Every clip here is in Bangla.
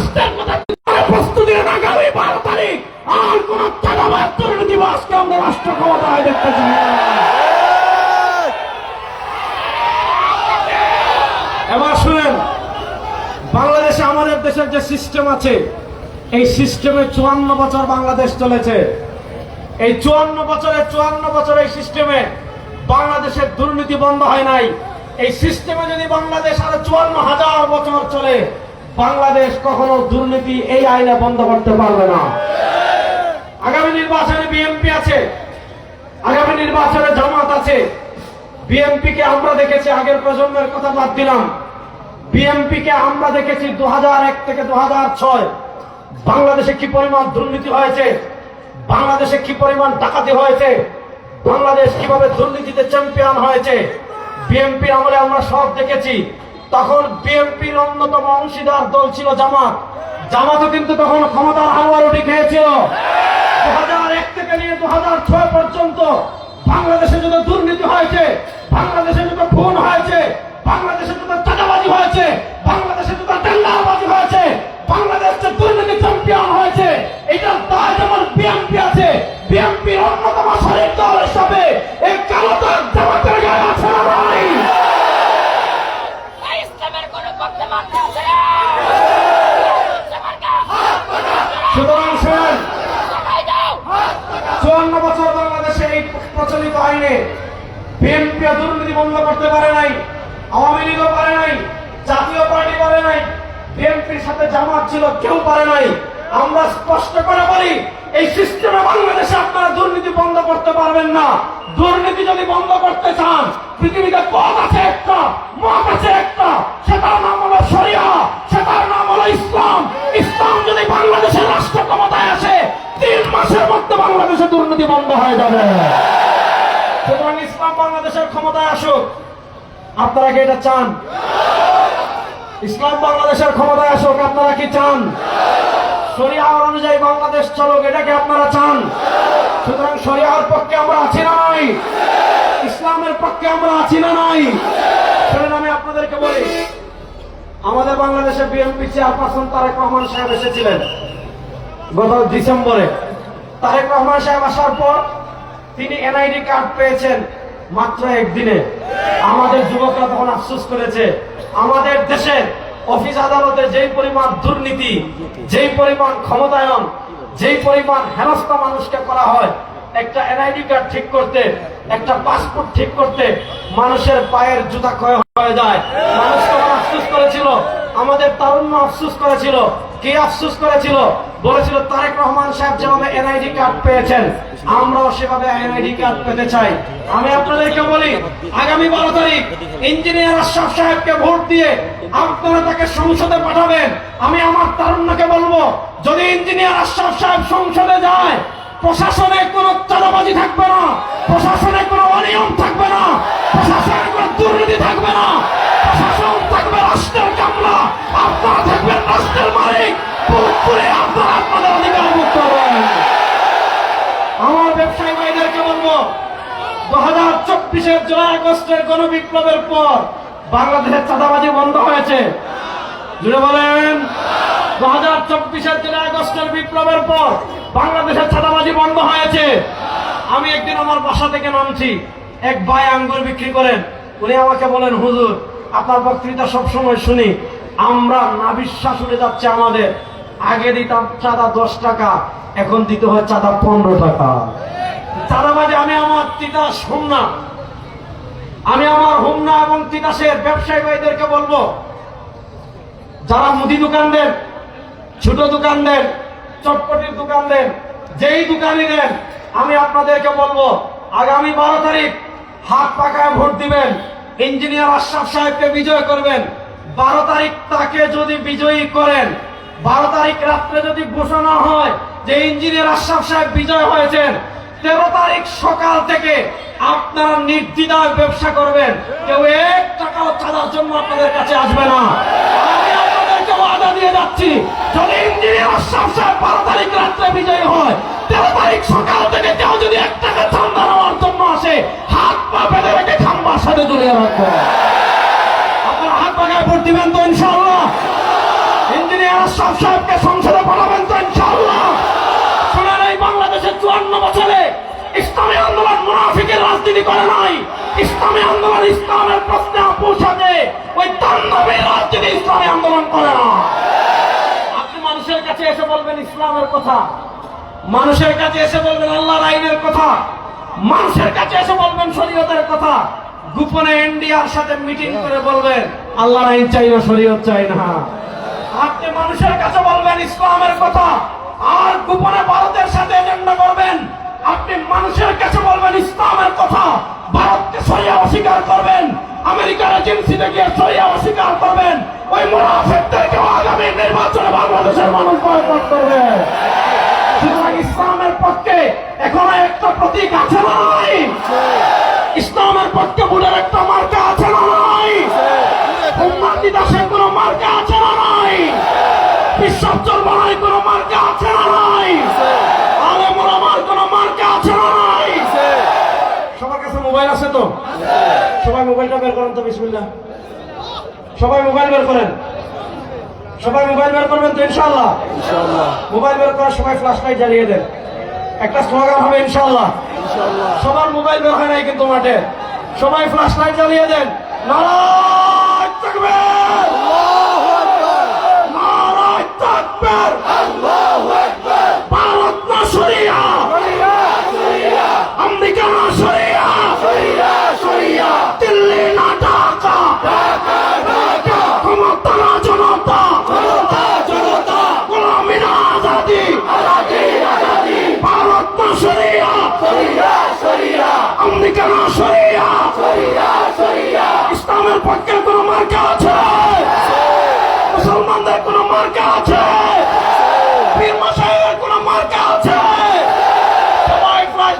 রাষ্ট্রের কথা প্রস্তুতি আগামী বারো তারিখ। আর কোন চাঁদাবাদ দুর্নীতিবাসকে আমরা রাষ্ট্র ক্ষমতায় দেখতে চাই এবার শুনেন, বাংলাদেশে আমাদের দেশের যে সিস্টেম আছে, এই সিস্টেমে চুয়ান্ন বছর বাংলাদেশ চলেছে। এই চুয়ান্ন বছরে চুয়ান্ন বছর এই সিস্টেমে বাংলাদেশের দুর্নীতি বন্ধ হয় নাই। এই সিস্টেমে যদি বাংলাদেশ আরও চুয়ান্ন হাজার বছর চলে বাংলাদেশ কখনো দুর্নীতি এই আইনে বন্ধ করতে পারবে না। আগামী নির্বাচনে বিএনপি আছে, আগামী নির্বাচনে জামাত আছে। বিএনপি কে আমরা দেখেছি, আগের প্রজন্মের কথা বাদ দিলাম। বিএনপি কে আমরা দেখেছি দু হাজার এক থেকে দু হাজার ছয়। বাংলাদেশে কি পরিমাণ দুর্নীতি হয়েছে? বাংলাদেশে কি পরিমাণ ডাকাতি হয়েছে? বাংলাদেশ কীভাবে দুর্নীতিতে চ্যাম্পিয়ন হয়েছে? বিএনপি আমলে আমরা সব দেখেছি। তখন বিএনপির অন্যতম অংশীদার দল ছিল জামাত। জামাতও কিন্তু তখন ক্ষমতার হাওয়ার রুটি খেয়েছিল। দু হাজার এক থেকে নিয়ে দু হাজার ছয় পর্যন্ত বাংলাদেশে যদি দুর্নীতি হয়েছে, বাংলাদেশে দেখাই চুয়ান্ন বছর বাংলাদেশে এই প্রচলিত আইনে বিএনপি দুর্নীতি বন্ধ করতে পারে নাই, আওয়ামী লীগও পারে নাই, জাতীয় পার্টি পারে নাই, বিএনপির সাথে জামাত ছিল, কেউ পারে নাই। আমরা স্পষ্ট করে বলি, এই সিস্টেমে বাংলাদেশে আপনারা দুর্নীতি বন্ধ করতে পারবেন না। দুর্নীতি যদি বন্ধ করতে চান, পৃথিবীতে পথ আছে একটা। বন্ধ হয়ে যাবে? সুতরাং ইসলাম বাংলাদেশের ক্ষমতায় আসুক। আপনারা কি এটা চান? ইসলাম বাংলাদেশের ক্ষমতায় আসুক, আপনারা কি চান? শরিয়ার অনুযায়ী বাংলাদেশ চলুক এটাকে আপনারা চান? সুতরাং শরিয়ার পক্ষে আমরা আছি না নাই। ইসলামের পক্ষে আমরা আছি না নাই। আমি আপনাদেরকে বলি, আমাদের বাংলাদেশে বিএনপি চেয়ারপারসন তারেক রহমান সাহেব এসেছিলেন গত ডিসেম্বরে। তারেক রহমান সাহেব আসার পর তিনি এনআইডি কার্ড পেয়েছেন মাত্র একদিনে। আমাদের যুবকরা তখন আফসোস করেছে। আমাদের দেশের অফিস আদালতে যেই পরিমাণ দুর্নীতি, যেই পরিমাণ ক্ষমতায়ন, যেই পরিমাণ হেনস্থা মানুষকে করা হয়, একটা এনআইডি কার্ড ঠিক করতে, একটা পাসপোর্ট ঠিক করতে মানুষের পায়ের জুতা ক্ষয় হয়ে যায়। মানুষ তখন আফসোস করেছিল, আমাদের তারুণ্য আফসোস করেছিল। কে আফসোস করেছিল? বলেছিল, তারেক রহমান সাহেব যেভাবে এনআইডি কার্ড পেয়েছেন। আমরাও সেভাবে এনআইডি কার্ড পেতে চাই। আমি আপনাদেরকে বলি, আগামী বারো তারিখ ইঞ্জিনিয়ার আশরাফ সাহেবকে ভোট দিয়ে আপনারা তাকে সংসদে পাঠাবেন। আমি আমার তারুণ্যকে বলব, যদি ইঞ্জিনিয়ার আশরাফ সাহেব সংসদে যায়, প্রশাসনে কোনো চাঁদাবাজি থাকবে না, প্রশাসনে কোনো অনিয়ম থাকবে না, প্রশাসনে কোনো দুর্নীতি থাকবে না, প্রশাসন থাকবে রাষ্ট্রের কামলা আপনারা থাকবেন রাষ্ট্রের মালিক ভোট করে আপনারা আপনাদের অধিকার ভোগ করবেন আমার ব্যবসায়ী ভাইদেরকে বলব দু চব্বিশের জুলাই আগস্টের গণবিপ্লবের পর বাংলাদেশের চাঁদাবাজি বন্ধ হয়েছে। জুড়ে বলেন দু হাজার চব্বিশের জুলাই আগস্টের বিপ্লবের পর বাংলাদেশের চাঁদাবাজি বন্ধ হয়েছে। আমি একদিন আমার বাসা থেকে নামছি। এক ভাই আঙ্গুর বিক্রি করেন। উনি আমাকে বলেন, হুজুর, আপনার বক্তৃতা সবসময় শুনি। আমরা না বিশ্বাস উঠে যাচ্ছে আমাদের। আগে দিতাম চাঁদা দশ টাকা, এখন দিতে হয় চাঁদা পনেরো টাকা। চাঁদাবাজি আমি আমার তিতাস হুমনা আমি আমার হুমনা এবং তিতাসের ব্যবসায়ী ভাইদেরকে বলব, যারা মুদি দোকান দোকানদের, ছোট দোকানদের, চটপটির দোকানদের, যেই দোকানি দেন আমি আপনাদেরকে বলব, আগামী বারো তারিখ হাত পাকায় ভোট দিবেন, ইঞ্জিনিয়ার আশরাফ সাহেবকে বিজয় করবেন। বারো তারিখ তাকে যদি বিজয়ী করেন, বারো তারিখ রাত্রে যদি ঘোষণা হয় যে ইঞ্জিনিয়ার আশরাফ সাহেব বিজয় হয়েছেন, তেরো তারিখ সকাল থেকে আপনারা নির্দ্বিধায় ব্যবসা করবেন। কেউ এক টাকাও চাঁদার জন্য আপনাদের কাছে আসবে না। আমি ইঞ্জিনিয়ার বারো তারিখ রাত্রে বিজয়ী হয়, তেরো তারিখ থেকে কেউ যদি এক টাকা নেওয়ার জন্য আসে, হাত পা হাত দিবেন তো ইনশাল্লাহ সাহেবকে রাজনীতি ইসলামী আন্দোলন করে না, আপনি মানুষের কাছে এসে বলবেন ইসলামের কথা। মানুষের কাছে এসে বলবেন আল্লাহর আইনের কথা। মানুষের কাছে এসে বলবেন শরীয়তের কথা। গোপনে ইন্ডিয়ার সাথে মিটিং করে বলবেন, আল্লাহর আইন চাই না, শরীয়ত চাই না। আপনি মানুষের কাছে বলবেন ইসলামের কথা, আর গোপনে ভারতের সাথে এজেন্ডা করবেন। আপনি মানুষের কাছে বলবেন ইসলামের কথা, ভারতকে সরিয়া অস্বীকার করবেন। আমেরিকার এজেন্সিতে গিয়ে সরিয়া অস্বীকার করবেন। ওই মুনাফিকদেরকে আগামী নির্বাচনে বাংলাদেশের মানুষ বয়কট করবে। সুতরাং ইসলামের পক্ষে এখনও একটা প্রতীক আছে না নাই। ইসলামের পক্ষে বুড়ের একটা বিসমিল্লাহ। সবাই মোবাইল বের করেন। সবাই মোবাইল বের করবেন তো ইনশাআল্লাহ? মোবাইল বের করার সময় ফ্ল্যাশ লাইট জ্বালিয়ে দেন। একটা স্লোগান হবে ইনশাআল্লাহ। সবার মোবাইল বের হয় নাই কিন্তু মাঠে। সবাই ফ্ল্যাশ লাইট জ্বালিয়ে দেন। নারায় ভারত পক্ষে কোন মার্কা আছে? মুসলমানদের কোন মার্কা আছে? পীর মশাইয়ের কোন মার্কা আছে? সবাই কোন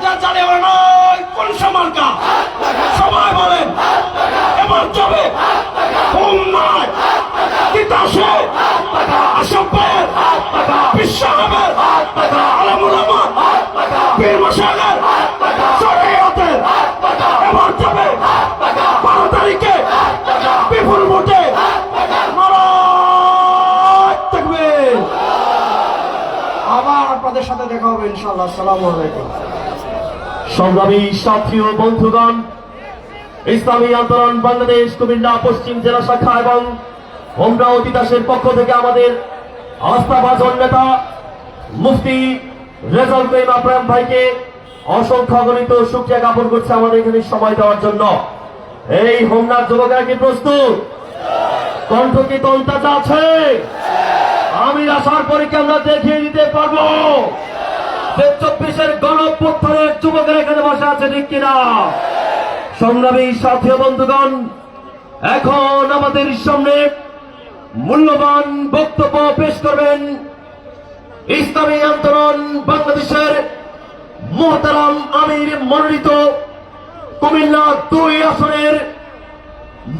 শরীয়তের এবার যাবে বারো তারিখে বিপুল ভোটে নারায় তাকবীর। আবার আপনাদের সাথে দেখা হবে ইনশাআল্লাহ আসসালামু আলাইকুম সংগ্রামী সাথী ও বন্ধুগণ, ইসলামী আন্দোলন বাংলাদেশ, কুমিল্লা, পশ্চিম জেলা শাখা এবং অমরাবতী দাসের পক্ষ থেকে আমাদের আস্থাভাজন নেতা মুফতি রেজাল করিম আব্রাহিম ভাইকে অসংখ্য গণিত সুক্রিয়া জ্ঞাপন করছে আমাদের এখানে সময় দেওয়ার জন্য। এই হোমনাথ যুবকেরা কি প্রস্তুত? কণ্ঠ কি তন্তাজা আছে? আমি আসার পরে কি আমরা দেখিয়ে দিতে পারব? যে চব্বিশের গণপ্রত্যানের যুবকের এখানে বসে আছে, ঠিক কিনা? সংগ্রামী সাথী বন্ধুগণ, এখন আমাদের সামনে মূল্যবান বক্তব্য পেশ করবেন ইসলামী আন্দোলন বাংলাদেশের মোহতারাম আমির মনোনীত কুমিল্লা দুই আসনের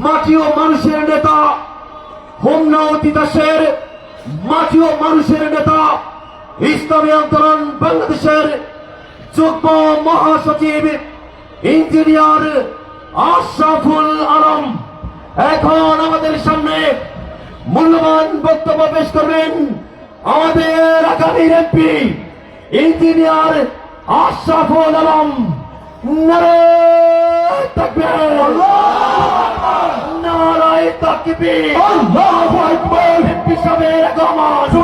মাটি ও মানুষের নেতা, হোমনা তিতাসের মাটি ও মানুষের নেতা ইসলামী আন্দোলন বাংলাদেশের যুগ্ম মহাসচিব, ইঞ্জিনিয়ার আশরাফুল আলম। এখন আমাদের সামনে মূল্যবান বক্তব্য পেশ করবেন আমাদের আগামীর এমপি, ইঞ্জিনিয়ার আশরাফুল আলম। নারায় তাকবীর। আল্লাহু আকবার। এমপি সাহেবের আগমন।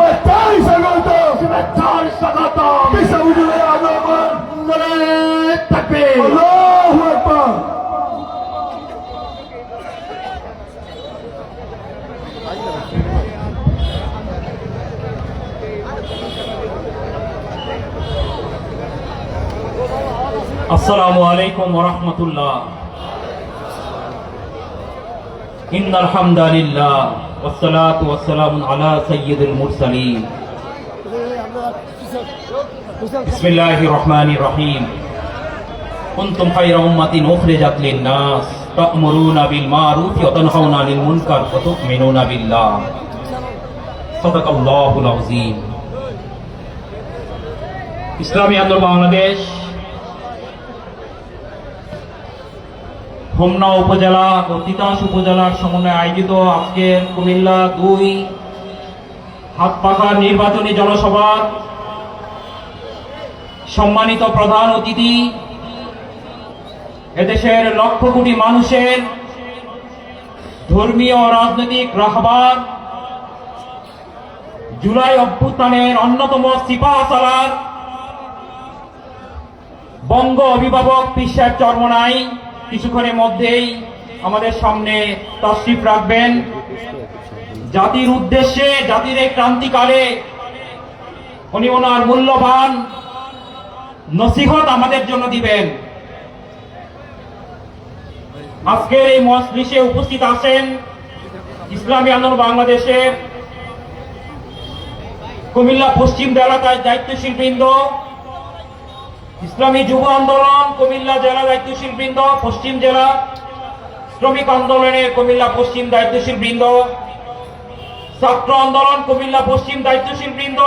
التكبير الله أكبر السلام عليكم ورحمة الله. إن الحمد لله والصلاة والسلام على سيد المرسلين. بسم الله الرحمن الرحيم كنتم خير أمة أخرجت للناس تأمرون بالمعروف وتنهون عن المنكر وتؤمنون بالله صدق الله العظيم ইসলামী আন্দোলন বাংলাদেশ হোমনা উপজেলা ও তিতাস উপজেলার সমন্বয়ে আয়োজিত আজকের কুমিল্লা দুই হাত পাখার নির্বাচনী জনসভা সম্মানিত প্রধান অতিথি, এদেশের লক্ষ কোটি মানুষের ধর্মীয় রাজনৈতিক রাহবার জুলাই অভ্যুত্থানের অন্যতম সিপাহ সালার বঙ্গ অভিভাবক পিসার চর্মনাই কিছুক্ষণের মধ্যেই আমাদের সামনে তশরিফ রাখবেন। জাতির উদ্দেশ্যে, জাতির এই ক্রান্তিকালে উনি ওনার মূল্যবান নসিহত আমাদের জন্য দিবেন। আজকের এই মজলিসে উপস্থিত আছেন ইসলামী আন্দোলন বাংলাদেশের কুমিল্লা পশ্চিম তার দায়িত্বশীল বৃন্দ ইসলামী যুব আন্দোলন কুমিল্লা জেলা দায়িত্বশীল বৃন্দ পশ্চিম জেলা শ্রমিক আন্দোলনের কুমিল্লা পশ্চিম দায়িত্বশীল বৃন্দ ছাত্র আন্দোলন কুমিল্লা পশ্চিম দায়িত্বশীল বৃন্দ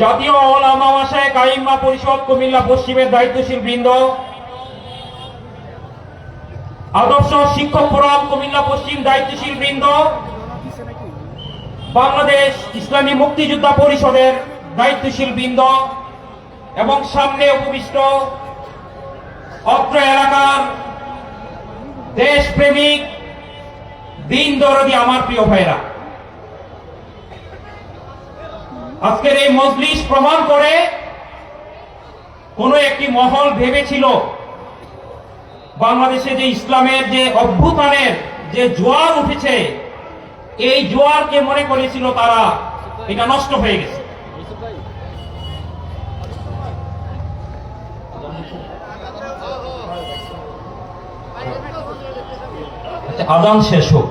জাতীয় ওলামা মাসায় কাইম্মা পরিষদ কুমিল্লা পশ্চিমের দায়িত্বশীল বৃন্দ, আদর্শ শিক্ষক ফোরাম কুমিল্লা পশ্চিম দায়িত্বশীল বৃন্দ, বাংলাদেশ ইসলামী মুক্তিযোদ্ধা পরিষদের দায়িত্বশীল বৃন্দ এবং সামনে উপবিষ্ট অত্র এলাকার দেশপ্রেমিক দিন দরদি আমার প্রিয় ভাইরা। আজকের এই মজলিস প্রমাণ করে কোন একটি মহল ভেবেছিল বাংলাদেশে যে ইসলামের যে অভ্যুত্থানের যে জোয়ার উঠেছে, এই জোয়ারকে মনে করেছিল তারা এটা নষ্ট হয়ে গেছে। আদান শেষ হোক।